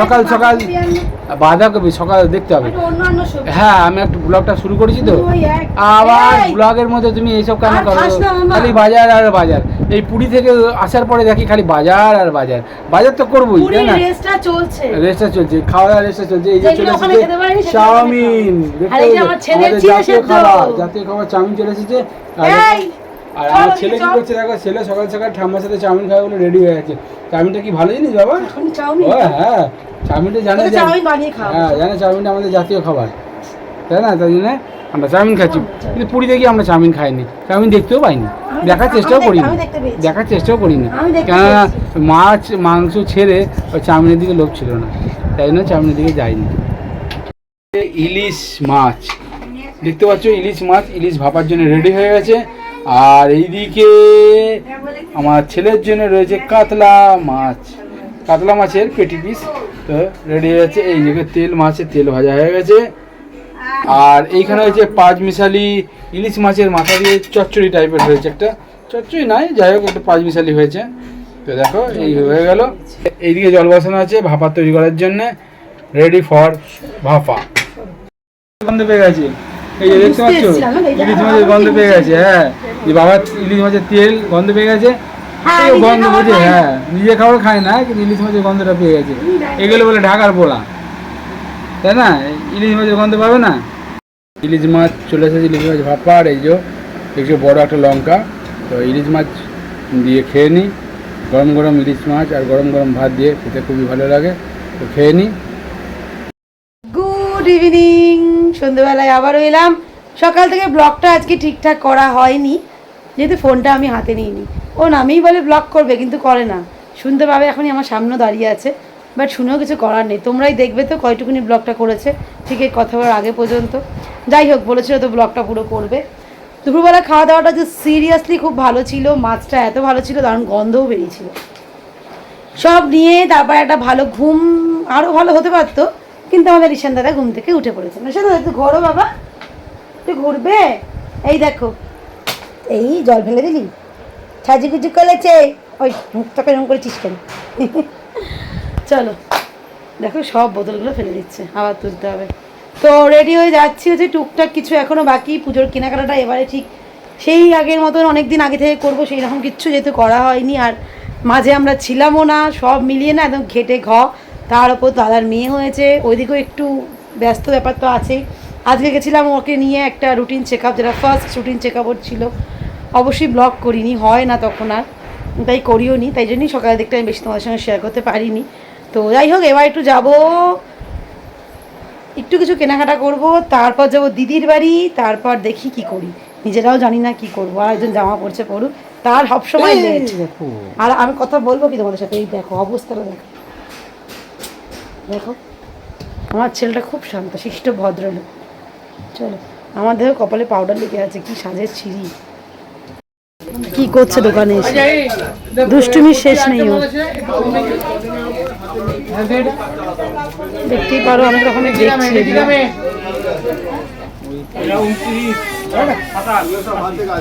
সকাল সকাল। বাঁধাকপি সকাল দেখতে হবে। হ্যাঁ আমি একটা ব্লগটা শুরু করেছি তো। আবার ব্লগের মধ্যে তুমি এইসব কেন করো। খালি বাজার আর বাজার। এই পুরী থেকে আসার পরে দেখি খালি বাজার আর বাজার। বাজার তো করবোই তাই না? রেসটা চলছে। রেস্টটা চলছে খাওয়া দাওয়া রেস্টটা চলছে। এই যে চলে এসেছে চাউমিন চিড়ে জাতীয় খাবার জাতীয় খাবার চাউমিন চলে এসেছে। আর আমার ছেলে কি করছে দেখো ছেলে সকাল সকাল ঠাম্মার সাথে চাউমিন খাবে বলে রেডি হয়ে আছে চাউমিনটা কি ভালো জিনিস বাবা? চাউমিন হ্যাঁ চাউমিনটা জানে। হ্যাঁ জানে চাউমিনটা আমাদের জাতীয় খাবার। তাই না? তাই জন্য আমরা চাউমিন খাচ্ছি। কিন্তু পুরী থেকে আমরা চাউমিন খাইনি। চাউমিন দেখতেও পাইনি। দেখার চেষ্টাও করিনি। দেখ-। দেখার চেষ্টাও করিনি। কেননা মাছ মাংস ছেড়ে ওই চাউমিনের দিকে লোভ ছিল না। তাই জন্য চাউমিনের দিকে যাইনি। ইলিশ মাছ। দেখতে পাচ্ছ ইলিশ মাছ ইলিশ ভাপার জন্য রেডি হয়ে গেছে। আর এইদিকে আমার ছেলের জন্য রয়েছে কাতলা মাছ। কাতলা মাছের পেটি পিস তো রেডি হয়ে গেছে এই দিকে তেল মাছের তেল ভাজা হয়ে গেছে। আর এইখানে হচ্ছে পাঁচ মিশালি ইলিশ মাছের মাথা দিয়ে চচ্চড়ি টাইপের হয়েছে একটা। চচ্চড়ি নাই যাই হোক একটা পাঁচ মিশালি হয়েছে। তো দেখো এই হয়ে গেল। এইদিকে জল বসানো আছে ভাপা তৈরি করার জন্য। রেডি ফর ভাপা। গন্ধ পেয়ে গেছে। এই যে দেখতে পাচ্ছ? ইলিশ মাছের গন্ধ পেয়ে গেছে হ্যাঁ। যে বাবা ইলিশ মাছের তেল গন্ধ পেয়ে গেছে। হ্যাঁ, গন্ধ বুঝে হ্যাঁ নিজে খাবার খায় না কিন্তু ইলিশ মাছের গন্ধটা পেয়ে গেছে। এগুলো বলে ঢাকার পোলা তাই না? ইলিশ মাছের গন্ধ পাবে না? ইলিশ মাছ চলে এসেছে ইলিশ মাছ ভাপা আর এই যে একটু বড় একটা লঙ্কা। তো ইলিশ মাছ দিয়ে খেয়ে নিই গরম গরম ইলিশ মাছ আর গরম গরম ভাত দিয়ে খেতে খুবই ভালো লাগে। তো খেয়ে নিই গুড ইভিনিং। সন্ধ্যেবেলায় আবার এলাম। সকাল থেকে ব্লগটা আজকে ঠিকঠাক করা হয়নি। যেহেতু ফোনটা আমি হাতে নিইনি। ও নামেই বলে ব্লগ করবে, কিন্তু করে না। শুনতে পাবে এখনই আমার সামনে দাঁড়িয়ে আছে। বাট শুনেও কিছু করার নেই। তোমরাই দেখবে তো কয়টুকুনি ব্লগটা করেছে। ঠিক এই কথা বলার আগে পর্যন্ত। যাই হোক, বলেছিল তো ব্লগটা পুরো করবে। দুপুরবেলা খাওয়া দাওয়াটা যে সিরিয়াসলি খুব ভালো ছিল, মাছটা এত ভালো ছিল, দারুণ গন্ধও বেরিয়েছিল। সব নিয়ে তারপর একটা ভালো ঘুম আরও ভালো হতে পারতো, কিন্তু আমাদের ঈশান দাদা ঘুম থেকে উঠে পড়েছে। ঈশান দাদা, একটু ঘোরো বাবা। একটু ঘুরবে? এই দেখো এই জল ফেলে দিলি? সাজুগুজু করেছে। ওই মুখটাকে এরকম করেছিস কেন? চলো। দেখো, সব বোতলগুলো ফেলে দিচ্ছে। আবার তুলতে হবে। তো রেডি হয়ে যাচ্ছি হচ্ছে টুকটাক কিছু এখনও বাকি। পুজোর কেনাকাটাটা এবারে ঠিক সেই আগের মতন অনেক দিন আগে থেকে করব, সেই রকম কিচ্ছু যেহেতু করা হয়নি। আর মাঝে আমরা ছিলামও না, সব মিলিয়ে না একদম ঘেটে ঘ। তার ওপর দাদার মেয়ে হয়েছে। ওইদিকেও একটু ব্যস্ত ব্যাপার তো আছেই। আজকে গেছিলাম ওকে নিয়ে একটা রুটিন চেক আপ যেটা ফার্স্ট রুটিন চেক আপ ছিল। অবশ্যই ব্লগ করিনি হয় না তখন আর। তাই করিও নি তাই জন্যই সকালের দিকটা আমি বেশি তোমাদের সঙ্গে শেয়ার করতে পারিনি। তো যাই হোক এবার একটু যাব। একটু কিছু কেনাকাটা করব তারপর যাব দিদির বাড়ি তারপর দেখি কি করি। নিজেরাও জানি না কি করব আর একজন জামা পড়ছে পড়ুক তার সবসময় লেট দেখো। আর আমি কথা বলব কি তোমাদের সাথে? এই দেখো অবস্থাটা দেখো। দেখো আমার ছেলেটা খুব শান্ত শিষ্ট ভদ্রলোক। চলো আমার দেখো কপালে পাউডার লেগে আছে কি সাজের ছিঁড়ি কি করছে দোকানে এসে? দুষ্টুমির শেষ নেই ওর দেখতেই পারো অনেক রকমের দেখছি এগুলো।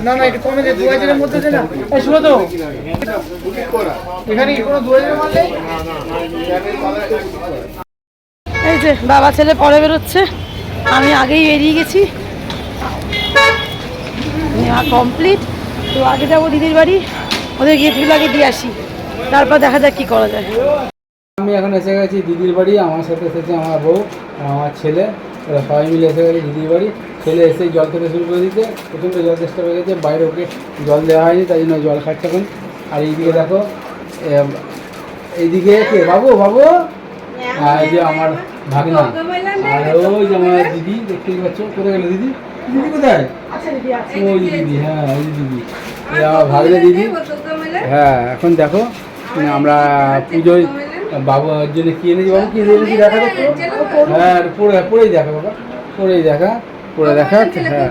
না না এটা কমে দু হাজারের মধ্যে দে না। এই শুনো তো। এখানে কোনো দু হাজার মারলে এই যে বাবা ছেলে পরে বেরোচ্ছে। আমি আগেই বেরিয়ে গেছি। নেওয়া কমপ্লিট তো আগে যাব দিদির বাড়ি। ওদের গিয়েছিল আগে দিয়ে আসি। তারপর দেখা যাক কি করা যায়। আমি এখন এসে গেছি দিদির বাড়ি, আমার সাথে এসেছে আমার বউ, আমার ছেলে। ওরা সবাই মিলে এসে গেছে দিদির বাড়ি। ছেলে এসে জল খেতে শুরু করে দিতে প্রচণ্ড জল চেষ্টা হয়ে গেছে। বাইরে ওকে জল দেওয়া হয়নি, তাই জন্য জল খাচ্ছে এখন। আর এইদিকে দেখো এইদিকে কে? বাবু বাবু? আর এই যে আমার ভাগনা। আর ওই যে আমার দিদি দেখতেই পাচ্ছ কোথায় গেল দিদি? দিদি কোথায়? ওই দিদি হ্যাঁ ওই দিদি। আমার ভাগনা দিদি। হ্যাঁ এখন দেখো আমরা পুজোয় বাবার জন্য কি এনেছি বাবু? কি এনেছি দেখা হ্যাঁ পড়ে পড়েই দেখা বাবা পড়েই দেখা পড়ে দেখা হ্যাঁ।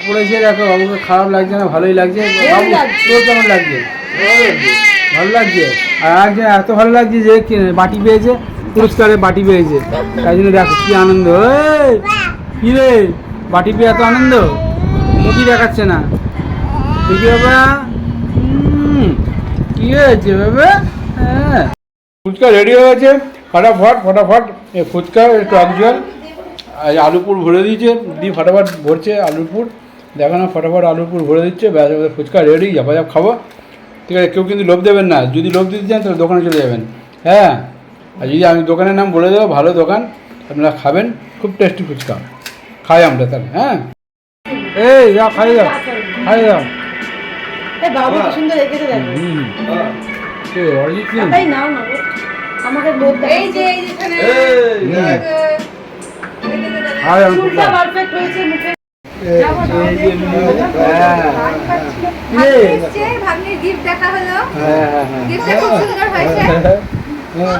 পড়েছে দেখো বাবুকে খারাপ লাগছে না ভালোই লাগছে। বাবু তোর কেমন লাগছে? ভালো লাগছে। আর একজন এত ভালো লাগছে যে বাটি পেয়েছে। পুরস্কারে বাটি পেয়েছে। তাই জন্য দেখো কি আনন্দ। কি রে? বাটি পেয়ে এত আনন্দ? মুখই দেখাচ্ছে না। দেখি বাবা। কি হয়েছে বাবা? হ্যাঁ। ফুচকা রেডি হয়ে গেছে। ফটাফট ফটাফট। ফুচকা টক জল। আলুপুর ভরে দিয়েছে। দিয়ে ফটাফট ভরছে আলুপুর দেখো না, ফটাফট আলুপুর ভরে দিচ্ছে। ফুচকা রেডি যাবা খাব। ঠিক আছে, কেউ কিন্তু লোভ দেবেন না। যদি লোভ দিতে চান, তাহলে দোকানে চলে যাবেন। হ্যাঁ। আর যদি আমি দোকানের নাম বলে দেবো ভালো দোকান আপনারা খাবেন খুব টেস্টি ফুচকা খাই আমরা তাহলে হ্যাঁ এই যা খাই দেখো যে খাই হ্যাঁ গিফট দেখা হলো হ্যাঁ হ্যাঁ হ্যাঁ গিফটটা খুব সুন্দর হয়েছে হ্যাঁ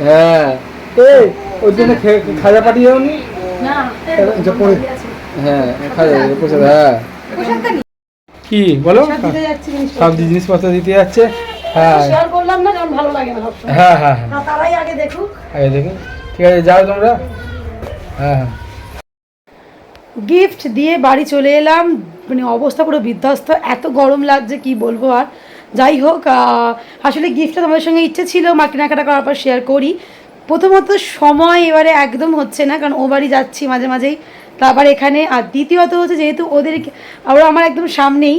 হ্যাঁ ওর জন্য খাজা পাঠিয়ে যাওনি হ্যাঁ। খাজা হ্যাঁ কি বলো সব জিনিসপত্র। দিতে যাচ্ছে হ্যাঁ শেয়ার করলাম না কারণ ভালো লাগে না হ্যাঁ হ্যাঁ। হ্যাঁ না, তারাই আগে দেখুক আগে দেখুন ঠিক আছে যাও তোমরা। হ্যাঁ হ্যাঁ গিফট দিয়ে বাড়ি চলে এলাম। মানে অবস্থা পুরো বিধ্বস্ত। এত গরম লাগছে, কি বলব আর? যাই হোক আসলে গিফটটা তোমাদের সঙ্গে ইচ্ছে ছিল, মা কেনাকাটা করার পর শেয়ার করি। প্রথমত সময় এবারে একদম হচ্ছে না, কারণ ও বাড়ি যাচ্ছি মাঝে মাঝেই। তারপর এখানে, আর দ্বিতীয়ত হচ্ছে যেহেতু ওদের ওরা আমার একদম সামনেই।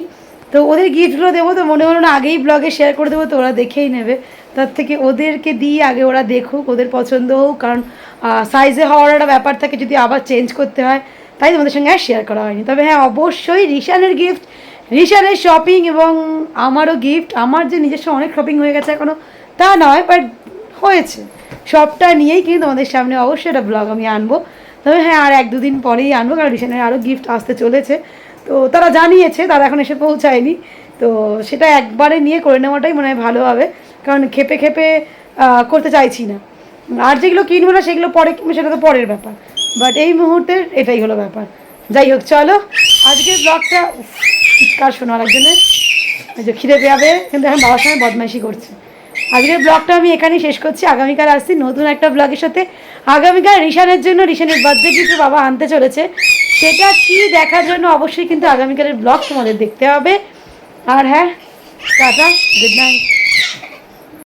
তো ওদের গিফটগুলো দেবো তো মনে হলো না, আগেই ব্লগে শেয়ার করে দেবো, তো ওরা দেখেই নেবে। তার থেকে ওদেরকে দিয়ে আগে ওরা দেখুক, ওদের পছন্দ হোক, কারণ সাইজে হওয়ার একটা ব্যাপার থাকে, যদি আবার চেঞ্জ করতে হয়, তাই তোমাদের সঙ্গে আর শেয়ার করা হয়নি। তবে হ্যাঁ অবশ্যই রিশানের গিফট রিশানের শপিং এবং আমারও গিফট আমার যে নিজস্ব অনেক শপিং হয়ে গেছে এখনও তা নয় বাট হয়েছে। সবটা নিয়েই কিন্তু তোমাদের সামনে অবশ্যই একটা ব্লগ আমি আনব। তবে হ্যাঁ আর এক দুদিন পরেই আনব, কারণ রিশানের আরও গিফট আসতে চলেছে। তো তারা জানিয়েছে, তারা এখন এসে পৌঁছায়নি। তো সেটা একবারে নিয়ে করে নেওয়াটাই মনে হয় ভালো হবে, কারণ খেপে খেপে করতে চাইছি না। আর যেগুলো কিনবো না, সেগুলো পরে কিনবো, সেটা তো পরের ব্যাপার। বাট এই মুহূর্তে এটাই হলো ব্যাপার। যাই হোক, চলো। আজকের ব্লগটা চিৎকার শোনো আরেকজনের যে খিদে পেয়াবে কিন্তু এখন বাবার সঙ্গে বদমাইশি করছে। আজকের ব্লগটা আমি এখানেই শেষ করছি। আগামীকাল আসছি নতুন একটা ব্লগের সাথে। আগামীকাল রিশানের জন্য, রিশানের বার্থডে কিছু বাবা আনতে চলেছে। সেটা কি দেখার জন্য অবশ্যই কিন্তু আগামীকালের ব্লগ তোমাদের দেখতে হবে। আর হ্যাঁ টাটা গুড নাইট